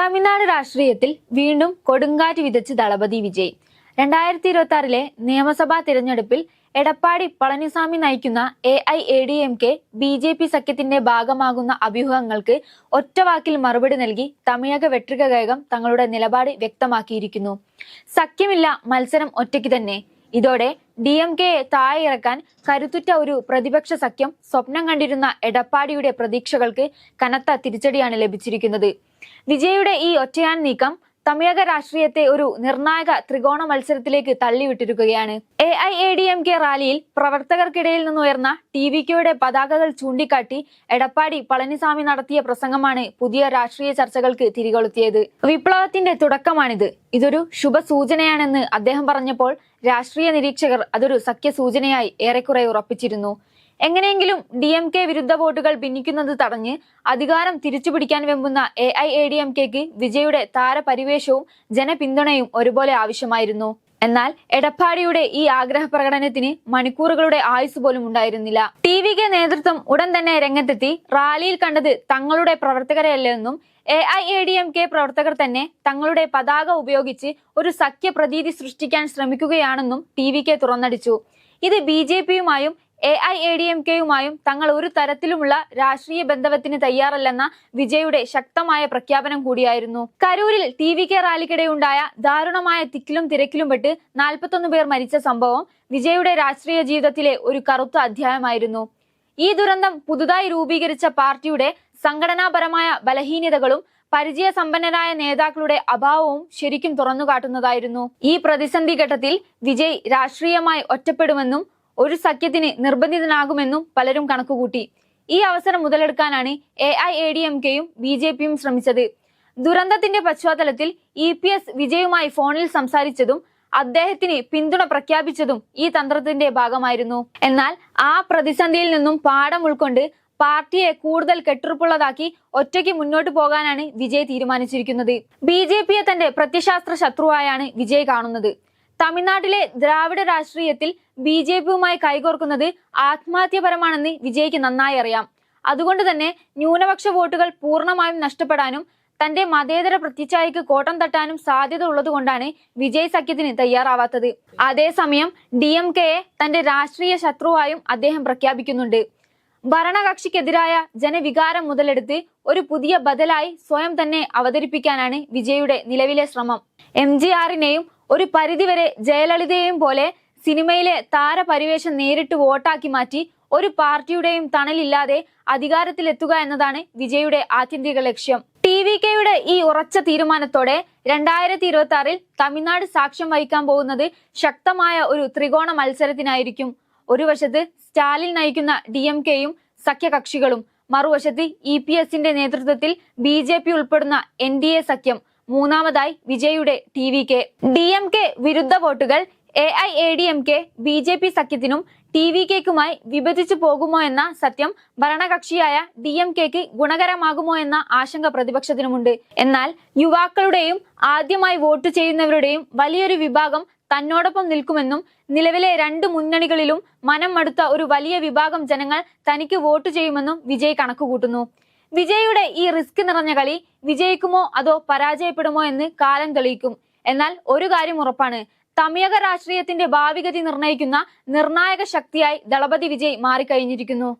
തമിഴ്നാട് രാഷ്ട്രീയത്തിൽ വീണ്ടും കൊടുങ്കാറ്റ് വിതച്ച് ദളപതി വിജയ്. രണ്ടായിരത്തി ഇരുപത്തി ആറിലെ നിയമസഭാ തിരഞ്ഞെടുപ്പിൽ എടപ്പാടി പളനിസ്വാമി നയിക്കുന്ന I A D M K B J P P സഖ്യത്തിന്റെ ഭാഗമാകുന്ന അഭ്യൂഹങ്ങൾക്ക് ഒറ്റവാക്കിൽ മറുപടി നൽകി തമിഴക വെട്രിക കഴകം തങ്ങളുടെ നിലപാട് വ്യക്തമാക്കിയിരിക്കുന്നു. സഖ്യമില്ല മത്സരം ഒറ്റയ്ക്ക് തന്നെ. ഇതോടെ ഡി എം കെയെ താഴെ ഇറക്കാൻ കരുത്തുറ്റ ഒരു പ്രതിപക്ഷ സഖ്യം സ്വപ്നം കണ്ടിരുന്ന എടപ്പാടിയുടെ പ്രതീക്ഷകൾക്ക് കനത്ത തിരിച്ചടിയാണ് ലഭിച്ചിരിക്കുന്നത്. വിജയുടെ ഈ ഒറ്റയാൻ നീക്കം തമിഴക രാഷ്ട്രീയത്തെ ഒരു നിർണായക ത്രികോണ മത്സരത്തിലേക്ക് തള്ളിവിട്ടിരിക്കുകയാണ്. A I A D M K റാലിയിൽ പ്രവർത്തകർക്കിടയിൽ നിന്നുയർന്ന ടി വി കെയുടെ പതാകകൾ ചൂണ്ടിക്കാട്ടി എടപ്പാടി പളനിസ്വാമി നടത്തിയ പ്രസംഗമാണ് പുതിയ രാഷ്ട്രീയ ചർച്ചകൾക്ക് തിരികൊളുത്തിയത്. വിപ്ലവത്തിന്റെ തുടക്കമാണിത്. ഇതൊരു ശുഭസൂചനയാണെന്ന് അദ്ദേഹം പറഞ്ഞപ്പോൾ രാഷ്ട്രീയ നിരീക്ഷകർ അതൊരു സഖ്യസൂചനയായി ഏറെക്കുറെ ഉറപ്പിച്ചിരുന്നു. എങ്ങനെയെങ്കിലും ഡി എം കെ വിരുദ്ധ വോട്ടുകൾ ഭിന്നിക്കുന്നത് തടഞ്ഞ് അധികാരം തിരിച്ചുപിടിക്കാൻ വെമ്പുന്ന A I A D M കെക്ക് വിജയുടെ താരപരിവേഷവും ജനപിന്തുണയും ഒരുപോലെ ആവശ്യമായിരുന്നു. എന്നാൽ എടപ്പാടിയുടെ ഈ ആഗ്രഹ പ്രകടനത്തിന് മണിക്കൂറുകളുടെ ആയുസ് പോലും ഉണ്ടായിരുന്നില്ല. ടി വി കെ നേതൃത്വം ഉടൻ തന്നെ രംഗത്തെത്തി റാലിയിൽ കണ്ടത് തങ്ങളുടെ പ്രവർത്തകരെയല്ലെന്നും A I A D M K പ്രവർത്തകർ തന്നെ തങ്ങളുടെ പതാക ഉപയോഗിച്ച് ഒരു സഖ്യ പ്രതീതി സൃഷ്ടിക്കാൻ ശ്രമിക്കുകയാണെന്നും ടി വി കെ തുറന്നടിച്ചു. ഇത് B J പിയുമായും A I A D M കെയുമായും തങ്ങൾ ഒരു തരത്തിലുമുള്ള രാഷ്ട്രീയ ബന്ധവത്തിന് തയ്യാറല്ലെന്ന വിജയുടെ ശക്തമായ പ്രഖ്യാപനം കൂടിയായിരുന്നു. കരൂരിൽ ടി വി കെ റാലിക്കിടെയുണ്ടായ ദാരുണമായ തിക്കിലും തിരക്കിലും പെട്ട് നാൽപ്പത്തൊന്ന് പേർ മരിച്ച സംഭവം വിജയുടെ രാഷ്ട്രീയ ജീവിതത്തിലെ ഒരു കറുത്ത അധ്യായമായിരുന്നു. ഈ ദുരന്തം പുതുതായി രൂപീകരിച്ച പാർട്ടിയുടെ സംഘടനാപരമായ ബലഹീനതകളും പരിചയസമ്പന്നരായ നേതാക്കളുടെ അഭാവവും ശരിക്കും തുറന്നുകാട്ടുന്നതായിരുന്നു. ഈ പ്രതിസന്ധി ഘട്ടത്തിൽ വിജയ് രാഷ്ട്രീയമായി ഒറ്റപ്പെടുമെന്നും ഒരു സഖ്യത്തിന് നിർബന്ധിതനാകുമെന്നും പലരും കണക്കുകൂട്ടി. ഈ അവസരം മുതലെടുക്കാനാണ് A I A D M കെയും ബി ജെ പിയും ശ്രമിച്ചത്. ദുരന്തത്തിന്റെ പശ്ചാത്തലത്തിൽ ഇ പി എസ് വിജയുമായി ഫോണിൽ സംസാരിച്ചതും അദ്ദേഹത്തിന് പിന്തുണ പ്രഖ്യാപിച്ചതും ഈ തന്ത്രത്തിന്റെ ഭാഗമായിരുന്നു. എന്നാൽ ആ പ്രതിസന്ധിയിൽ നിന്നും പാഠം ഉൾക്കൊണ്ട് പാർട്ടിയെ കൂടുതൽ കെട്ടുറപ്പുള്ളതാക്കി ഒറ്റയ്ക്ക് മുന്നോട്ട് പോകാനാണ് വിജയ് തീരുമാനിച്ചിരിക്കുന്നത്. ബി ജെ പിയെ തന്റെ പ്രത്യശാസ്ത്ര ശത്രുവായാണ് വിജയ് കാണുന്നത്. തമിഴ്നാട്ടിലെ ദ്രാവിഡ രാഷ്ട്രീയത്തിൽ ബി ജെ പിയുമായി കൈകോർക്കുന്നത് ആത്മഹത്യപരമാണെന്ന് വിജയ്ക്ക് നന്നായി അറിയാം. അതുകൊണ്ട് തന്നെ ന്യൂനപക്ഷ വോട്ടുകൾ പൂർണമായും നഷ്ടപ്പെടാനും തന്റെ മതേതര പ്രത്യച്ചായക്ക് കോട്ടം തട്ടാനും സാധ്യത ഉള്ളതുകൊണ്ടാണ് വിജയ് സഖ്യത്തിന് തയ്യാറാവാത്തത്. അതേസമയം ഡി എം കെയെ തന്റെ രാഷ്ട്രീയ ശത്രുവായും അദ്ദേഹം പ്രഖ്യാപിക്കുന്നുണ്ട്. ഭരണകക്ഷിക്കെതിരായ ജനവികാരം മുതലെടുത്ത് ഒരു പുതിയ ബദലായി സ്വയം തന്നെ അവതരിപ്പിക്കാനാണ് വിജയുടെ നിലവിലെ ശ്രമം. എം ജി ആറിനെയും ഒരു പരിധിവരെ ജയലളിതയെയും പോലെ സിനിമയിലെ താരപരിവേഷം നേരിട്ട് വോട്ടാക്കി മാറ്റി ഒരു പാർട്ടിയുടെയും തണലില്ലാതെ അധികാരത്തിലെത്തുക എന്നതാണ് വിജയുടെ ആത്യന്തിക ലക്ഷ്യം. ടി വി കെയുടെ ഈ ഉറച്ച തീരുമാനത്തോടെ രണ്ടായിരത്തി ഇരുപത്തി ആറിൽ തമിഴ്നാട് സാക്ഷ്യം വഹിക്കാൻ പോകുന്നത് ശക്തമായ ഒരു ത്രികോണ മത്സരത്തിനായിരിക്കും. ഒരു വശത്ത് സ്റ്റാലിൻ നയിക്കുന്ന ഡി എം കെയും സഖ്യകക്ഷികളും. മറുവശത്ത് ഇ പി എസിന്റെ നേതൃത്വത്തിൽ ബി ജെ പി ഉൾപ്പെടുന്ന എൻ ഡി എ സഖ്യം. മൂന്നാമതായി വിജയുടെ T V K. D M K വിരുദ്ധ വോട്ടുകൾ A I A D M K B J P സഖ്യത്തിനും T V കെക്കുമായി വിഭജിച്ചു പോകുമോ എന്ന സത്യം ഭരണകക്ഷിയായ ഡി എം കെക്ക് ഗുണകരമാകുമോ എന്ന ആശങ്ക പ്രതിപക്ഷത്തിനുമുണ്ട്. എന്നാൽ യുവാക്കളുടെയും ആദ്യമായി വോട്ട് ചെയ്യുന്നവരുടെയും വലിയൊരു വിഭാഗം തന്നോടൊപ്പം നിൽക്കുമെന്നും നിലവിലെ രണ്ട് മുന്നണികളിലും മനം മടുത്ത ഒരു വലിയ വിഭാഗം ജനങ്ങൾ തനിക്ക് വോട്ട് ചെയ്യുമെന്നും വിജയ് കണക്കുകൂട്ടുന്നു. വിജയുടെ ഈ റിസ്ക് നിറഞ്ഞ കളി വിജയിക്കുമോ അതോ പരാജയപ്പെടുമോ എന്ന് കാലം തെളിയിക്കും. എന്നാൽ ഒരു കാര്യം ഉറപ്പാണ് തമിഴക രാഷ്ട്രീയത്തിന്റെ ഭാവിഗതി നിർണയിക്കുന്ന നിർണായക ശക്തിയായി ദളപതി വിജയ് മാറിക്കഴിഞ്ഞിരിക്കുന്നു.